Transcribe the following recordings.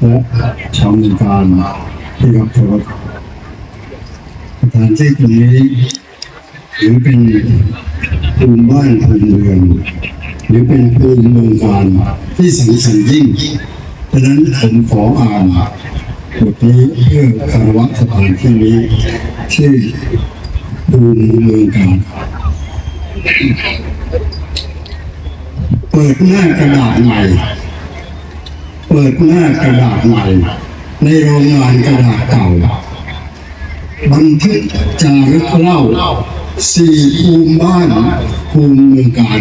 และชาวเมืองการที่รับเคารพสถานที่ตรงนี้หรือเป็นภูมิบ้านภูมิเมืองหรือเป็นภูมิเมืองการที่สำคัญยิ่งฉะนั้นผมขออ่านบทนี้เพื่อคารวะสถานที่นี้ชื่อภูมิเมืองการเปิดหน้ากระดาษใหม่ เปิดหน้ากระดาษใหม่ ในโรงงานกระดาษเก่า บันทึกจารึกเล่าสี่ภูมิบ้านภูมิเมืองการ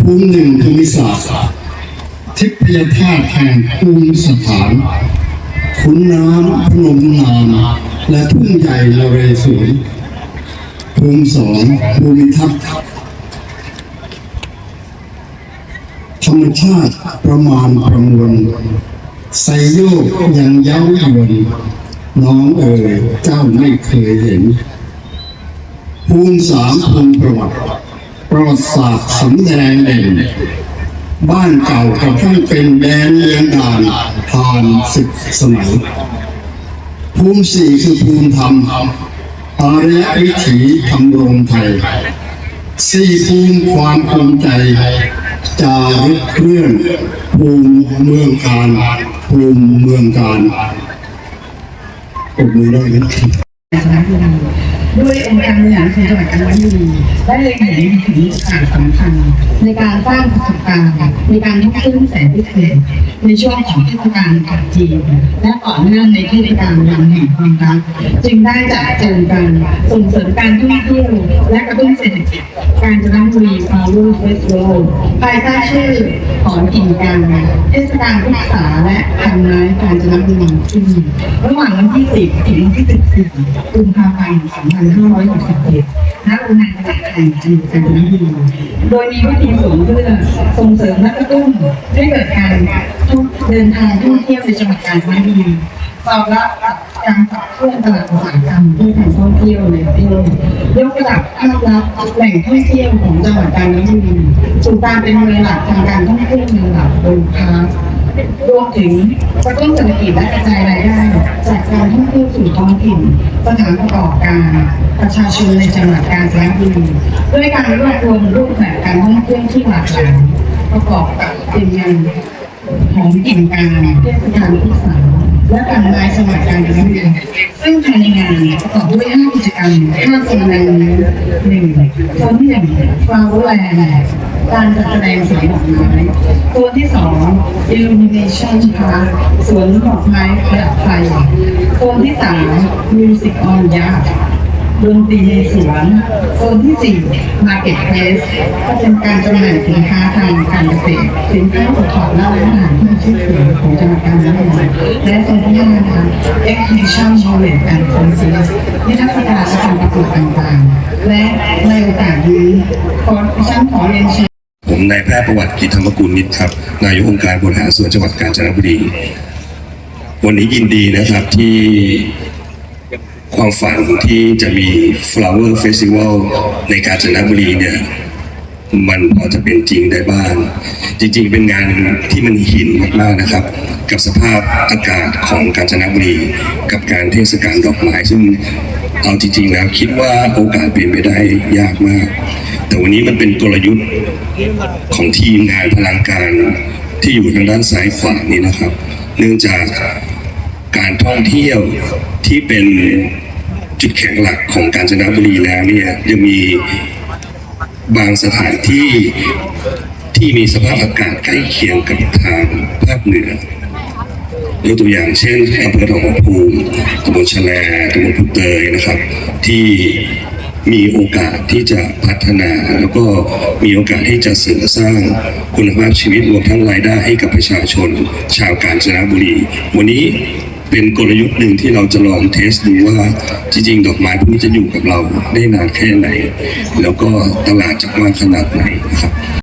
ภูมิหนึ่งภูมิศาสตร์ทิพยธาตุแห่งภูมิสถานขุนน้ำพนมนามและทุ่งใหญ่นเรศวรภูมิสองภูมิทัศน์ ธ รมชาติประมาณประมวลไซโยกยังเย้ายวนน้องเอ๋ยเจ้าไม่เคยเห็น ภูมิสามภูมิประวัติประวัติศาสตร์สำแดงเด่นบ้านเก่ากระทั่งเป็นแดนเมืองด่านผ่านสิบสมัย ภูมิสี่คือภูมิธรรมอารยวิถีธรรมรงไทย สี่ภูมิความภูมิใจ จารึกเรื่องภูมิเมืองการภูมิเมืองการปรบมือได้ไหมกาญจนบุรี ด้วยองค์การบริหารส่วนจังหวัดกาญจนบุรีได้เล็งเห็นถึงโอกาสสำคัญในการสร้างประสบการณ์ในการท่องเที่ยวแสนพิเศษในช่วงของเทศกาลตรุษจีนและต่อเนื่องในเทศกาลวันแห่งความรักจึงได้จัดเจอกันส่งเสริมการท่องเที่ยวและกระตุ้นเศรษฐกิจการจนบุรีฟาวเวอร์เฟสติวัลภายใต้ชื่อถอนกิ่งกันเทศกาลพฤกษาและพันไม้การจนบุรีขึ้นระหว่างวันที่ 10 ถึงวันที่ 14กุมภาพันธ์2561ณโรงงานกระดาษแห่งจังหวัดกาญจนบุรีโดยมีวิธีสูงเพื่อส่งเสริมและกระตุ้นให้เกิดการเดินทางท่องเที่ยวในจังหวัดกาญจนบุรีตอบรับการขับเคลื่อนตลาดอุตสาหกรรมด้วยการท่องเที่ยวในประเทศยกระดับภาพลักษณ์แหล่งท่องเที่ยวของจังหวัดกาญจนบุรีสู่การเป็นเมืองหลักทางการท่องเที่ยวในระดับโลคา รวมถึงกระตุ้นเศรษฐกิจและกระจายรายได้ จากการท่องเที่ยวสู่ท้องถิ่นสถานประกอบการประชาชนในจังหวัดกาญจนบุรีด้วยการรวบรวมรูปแบบการท่องเที่ยวที่หลากหลายประกอบกับเป็นงานของกิ่งการเทศกาลที่สามและการไม้จังหวัดกาญจนบุรีซึ่งภายในงานประกอบด้วยห้ากิจกรรมห้าโซนในหนึ่งโซนที่หนึ่งฟาวเวอร์แลนด์ การจัดแสดงสวนดอกไม้โซนที่สอง Illumination Park สวนดอกไม้ประดับไฟโซนที่สาม Music on Yacht ดนตรีในสวนโซนที่สี่ Market Place ก็เป็นการจำหน่ายสินค้าทางการเกษตร สินค้าโอท็อปและร้านอาหารที่มีชื่อเสียงของจังหวัดกาญจนบุรีและโซนที่ห้านะคะ Exhibition Knowledge and Conference นิทรรศการและการประกวดต่างๆ และในโอกาสนี้ขอฉันขอเรียนเชิญ นายแพทย์ประวัติกิจธรรมกุลนิตครับ นายกองค์การบริหารส่วนจังหวัดกาญจนบุรี วันนี้ยินดีนะครับที่ความฝันที่จะมี flower festival ในกาญจนบุรีเนี่ยมันพอจะเป็นจริงได้บ้าง จริงๆ เป็นงานที่มันหินมากๆนะครับ กับสภาพอากาศของกาญจนบุรี กับการเทศกาลดอกไม้ซึ่งเอาจริงๆแล้วคิดว่าโอกาสเป็นไปได้ยากมาก แต่วันนี้มันเป็นกลยุทธ์ของทีมงานพลังการที่อยู่ทางด้านซ้ายขวานี้นะครับ เนื่องจากการท่องเที่ยวที่เป็นจุดแข็งหลักของกาญจนบุรีแล้วเนี่ยยังมีบางสถานที่ที่มีสภาพอากาศใกล้เคียงกับทางภาคเหนือยกตัวอย่างเช่นอำเภอทองผาภูมิตำบลชะแลตำบลพุเตยนะครับ ที่ มีโอกาสที่จะพัฒนาแล้วก็มีโอกาสที่จะเสริมสร้างคุณภาพชีวิตรวมทั้งรายได้ให้กับประชาชน ชาวกาญจนบุรี วันนี้เป็นกลยุทธ์หนึ่งที่เราจะลองเทสดูว่าจริงๆ ดอกไม้พวกนี้จะอยู่กับเราได้นานแค่ไหน แล้วก็ตลาดจะกว้างขนาดไหนนะครับ